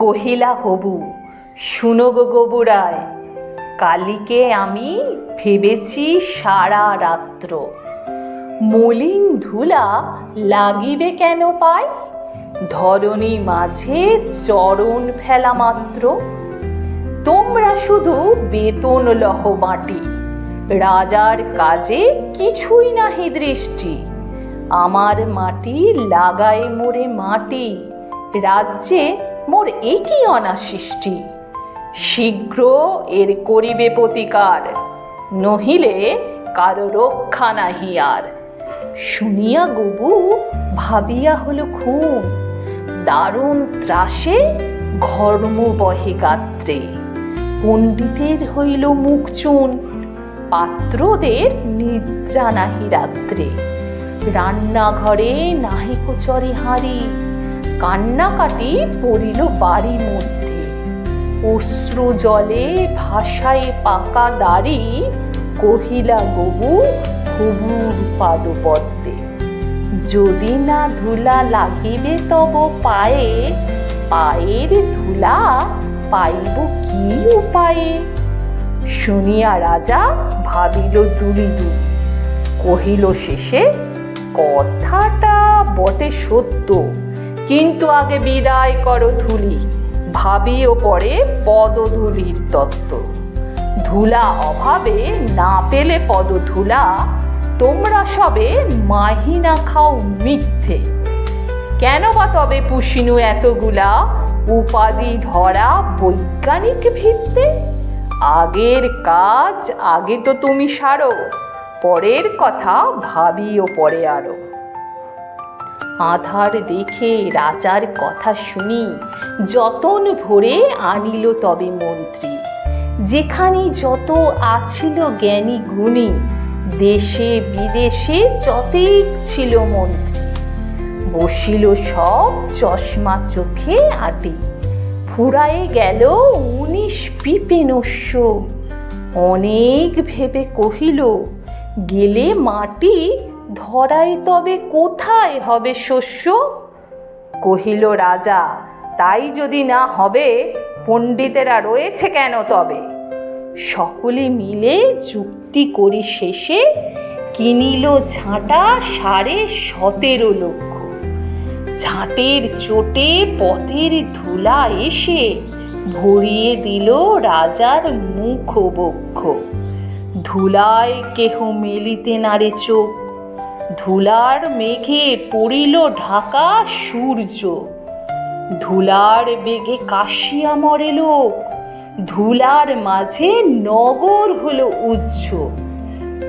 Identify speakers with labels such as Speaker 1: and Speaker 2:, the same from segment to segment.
Speaker 1: কহিলা, হবু, শুনো গো গোবুরায়, কালীকে আমি ভেবেছি সারা রাত্র মলিন ধুলা লাগিবে কেন পায় ধরণী মাঝে চরণ ফেলা মাত্র। তোমরা শুধু বেতন লহ মাটি, রাজার কাজে কিছুই নাহি দৃষ্টি। আমার মাটি লাগায় মোরে মাটি, রাজ্যে মোর একই অনাসৃষ্টি শীঘ্র এর করিবে প্রতিকার, নহিলে কারও রক্ষা নাহি আর। শুনিয়া গবু, ভাবিয়া হলো খুন, দারুণ ত্রাসে ঘর্ম বহে গাত্রে। পণ্ডিতের হইল মুখ চুন, পাত্রদের নিদ্রা নাহি রাত্রে। রান্নাঘরে নাহিক চরে হাঁড়ি কান্নাকাটি পড়িল বাড়ির মধ্যে। অশ্রু জলে ভাষায় পাকা দাড়ি কহিলা, গবু হবুর পাদপদ্মে। যদি না ধুলা লাগিবে তব পায়ে, পায়ের ধুলা পাইব কি উপায়ে? শুনিয়া রাজা ভাবিল দুলি দুলি কহিল শেষে, কথাটা বটে সত্য। কিন্তু আগে বিদায় করো ধুলি। ভাবিও পরে পদধূলির তত্ত্ব। ধুলা অভাবে না পেলে পদধুলা, তোমরা সবে মাহিনা খাও মিথ্যে। কেন বা তবে পুষিনু এতগুলা উপাধি ধরা বৈজ্ঞানিক ভিত্তে? আগের কাজ আগে তো তুমি সারো, পরের কথা ভাবিও পরে আরও। আধার দেখে রাজার কথা শুনি, যতন ভরে আনিল তবে মন্ত্রী। যেখানে যত আছিল জ্ঞানী গুণী, দেশে বিদেশে যতেক ছিল মন্ত্রী। বসিল সব চশমা চোখে আটি, ফুরায়ে গেল উনিশ পিপেনস্য অনেক ভেবে কহিল, গেলে মাটি ধরায় তবে কোথায় হবে শস্য? কহিল, রাজা, তাই যদি না হবে, পণ্ডিতেরা রয়েছে কেন তবে? সকলে মিলে যুক্তি করি শেষে, কিনিল ঝাঁটা সাড়ে সতেরো লক্ষ। ঝাঁটের চোটে পথের ধুলা এসে ভরিয়ে দিল রাজার মুখ বক্ষ ধুলায় কেহ মেলিতে নারে চোখ। ধুলার মেঘে পড়িল ঢাকা সূর্য। ধুলার বেগে কাশিয়া মরে লোক। ধুলার মাঝে নগর হলো উচ্চ।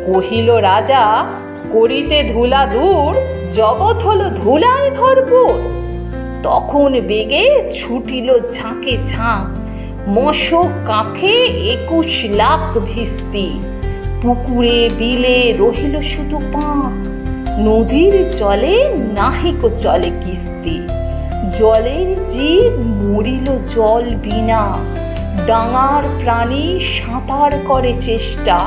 Speaker 1: কহিল, রাজা, করিতে ধুলা দূর, জগৎ হলো ধুলায় ভরপুর। তখন বেগে ছুটিল ঝাঁকে ঝাঁক মশক কাঁখে একুশ লাখ ভিস্তি। পুকুরে বিলে রহিল শুধু পাঁক। নদীর জলে নাহিক চলে কিস্তি। জলের জীব মরিল জল বিনা। ডাঙার প্রাণী সাঁতার করে চেষ্টা।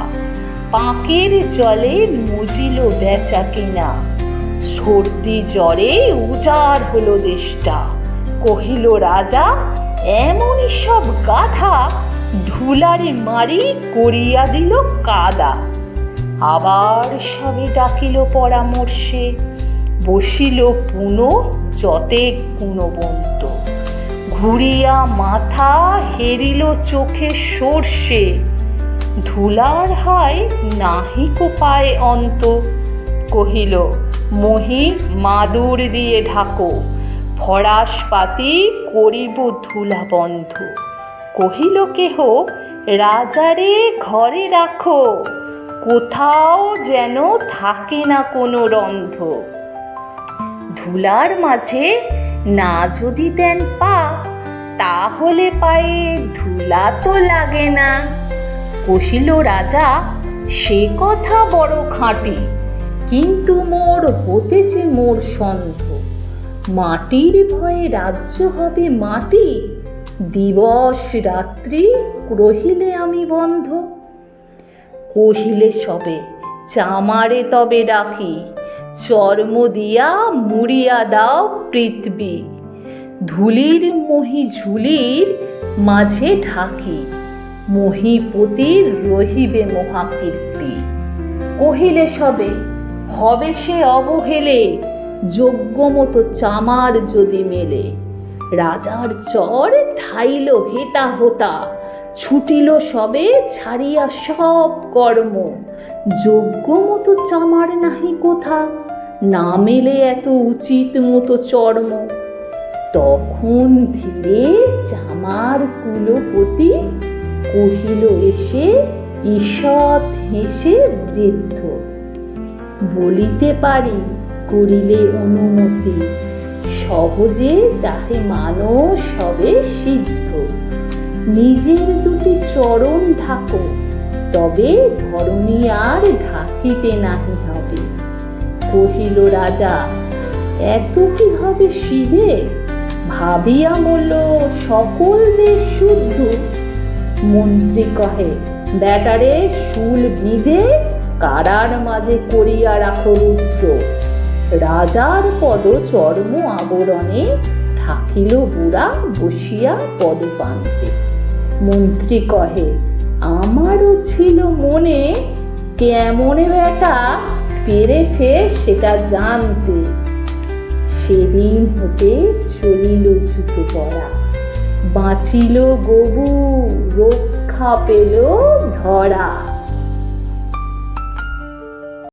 Speaker 1: পাঁকের জলে মজিল বেচা কিনা। সর্দি জ্বরে উজাড় হলো দেশটা। কহিল রাজা, এমনই সব গাধা ধুলারে মারি করিয়া দিল কাদা। আবার সবে ডাকিল পরামর্শে, বসিল পুনো যতে গুণবন্ত ঘুরিয়া মাথা হেরিল চোখে সর্ষে, ধুলার হায় নাহিক পায় অন্ত। কহিল, মহি, মাদুর দিয়ে ঢাকো ফরাস পাতি করিব ধুলা বন্ধ কহিল কেহ, রাজারে ঘরে রাখো। কোথাও যেন থাকে না কোনো রন্ধ। ধুলার মাঝে না যদি দেন পা, তাহলে পায়ে ধুলা তো লাগে না। কহিল রাজা, সে কথা বড় খাঁটি, কিন্তু মোর হতেছে মোর সন্ধ। মাটির ভয়ে রাজ্য হবে মাটি, দিবস রাত্রি রহিলে আমি বন্ধ। কহিলে সবে, চামারে তবে ডাকি চর্ম দিয়া মুড়িয়া দাও পৃথিবী, ধুলির মহি ঝুলির মাঝে ঢাকি মহিপতির রহিবে মহাকীর্তি। কহিলে সবে, হবে সে অবহেলে যোগ্য মতো চামার যদি মেলে, রাজার চর ধাইল হেতা হোতা ছুটিল সবে ছাড়িয়া সব কর্ম। যোগ্য মতো চামার নাহি কোথা, না মেলে এত উচিত মতো চর্ম। তখন ধীরে চামার কুলপতি কহিল, এসে ঈষৎ হেসে বৃদ্ধ। বলিতে পারি, করিলে অনুমতি। সহজে যাহে মানুষ হবে সিদ্ধ। নিজের দুটি চরণ ঢাকো, তবে ধরণী আর ঢাকিতে নাহি হবে। কহিল রাজা, এত কি হবে সিধে? ভাবিয়া বলল, সকল দেশ শুদ্ধ। মন্ত্রী কহে, ব্যাটারে, শুল বিঁধে কারার মাঝে করিয়া রাখো রুদ্র। রাজার পদ চর্ম আবরণে ঠাকিল বুড়া বসিয়া পদপান্তে মন্ত্রী কহে, আমারও ছিল মনে কেমন বেটা পেরেছে সেটা জানতে। সেদিন হতে চলিল জুতো পড়া বাঁচিল গবু, রক্ষা পেল ধরা।